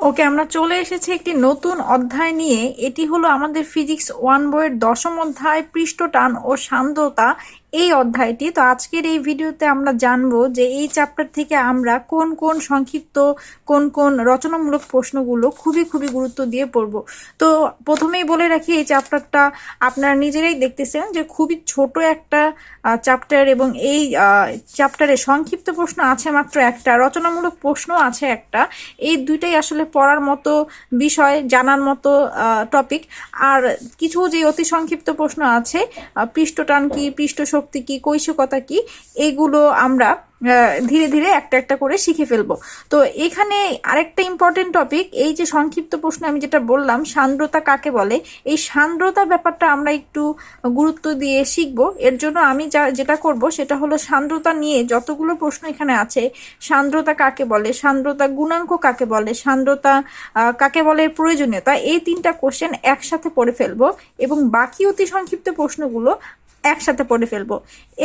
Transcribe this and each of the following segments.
ওকে, আমরা চলে এসেছি একটি নতুন অধ্যায় নিয়ে। এটি হলো আমাদের ফিজিক্স ওয়ান বইয়ের দশম অধ্যায়, পৃষ্ঠটান ও সান্দ্রতা। এই অধ্যায়টি, তো আজকের এই ভিডিওতে আমরা জানব যে এই চ্যাপ্টার থেকে আমরা কোন কোন সংক্ষিপ্ত, কোন কোন রচনামূলক প্রশ্নগুলো খুবই খুবই গুরুত্ব দিয়ে পড়ব। তো প্রথমেই বলে রাখি, এই চ্যাপ্টারটা আপনারা নিজেরাই দেখতেছেন যে খুবই ছোট একটা চ্যাপ্টার এবং এই চ্যাপ্টারে সংক্ষিপ্ত প্রশ্ন আছে মাত্র একটা, রচনামূলক প্রশ্ন আছে একটা। এই দুইটাই আসলে পড়ার মতো বিষয়, জানার মতো টপিক আর কিছু যে অতি সংক্ষিপ্ত প্রশ্ন আছে পৃষ্ঠটান কি পৃষ্ঠ শক্তি কি কৈশিকতা কি, এগুলো আমরা ধীরে ধীরে একটা একটা করে শিখে ফেলব। তো এখানে আরেকটা ইম্পর্টেন্ট টপিক এই যে সংক্ষিপ্ত প্রশ্ন আমি যেটা বললাম, সান্দ্রতা কাকে বলে? এই সান্দ্রতা ব্যাপারটা আমরা একটু গুরুত্ব দিয়ে শিখব। এর জন্য আমি যা, যেটা করব সেটা হলো সান্দ্রতা নিয়ে যতগুলো প্রশ্ন এখানে আছে, সান্দ্রতা কাকে বলে, সান্দ্রতা গুণাঙ্ক কাকে বলে, সান্দ্রতা কাকে বলে প্রয়োজনীয়তা, এই তিনটা কোশ্চেন একসাথে পড়ে ফেলব এবং বাকি অতি সংক্ষিপ্ত প্রশ্নগুলো একসাথে পড়ে ফেলব।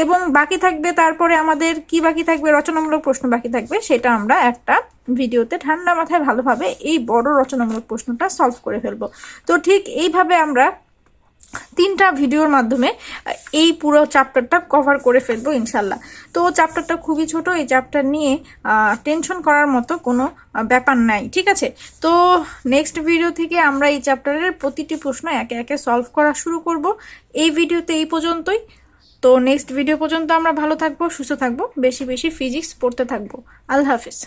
এবং বাকি থাকবে তারপরে আমাদের কি বাকি থাকবে, রচনামূলক প্রশ্ন বাকি থাকবে, সেটা আমরা একটা ভিডিওতে ঠান্ডা মাথায় ভালোভাবে এই বড় রচনামূলক প্রশ্নটা সলভ করে ফেলব। তো ঠিক এইভাবে আমরা তিনটা ভিডিওর মাধ্যমে এই পুরো চ্যাপ্টারটা কভার করে ফেলব ইনশাল্লাহ। তো চ্যাপ্টারটা খুবই ছোট, এই চ্যাপ্টার নিয়ে টেনশন করার মতো কোনো ব্যাপার নাই, ঠিক আছে? তো নেক্সট ভিডিও থেকে আমরা এই চ্যাপ্টারের প্রতিটি প্রশ্ন একে একে সলভ করা শুরু করব। এই ভিডিওতে এই পর্যন্তই। তো নেক্সট ভিডিও পর্যন্ত আমরা ভালো থাকব, সুস্থ থাকব, বেশি বেশি ফিজিক্স পড়তে থাকব। আল্লাহ হাফিজ।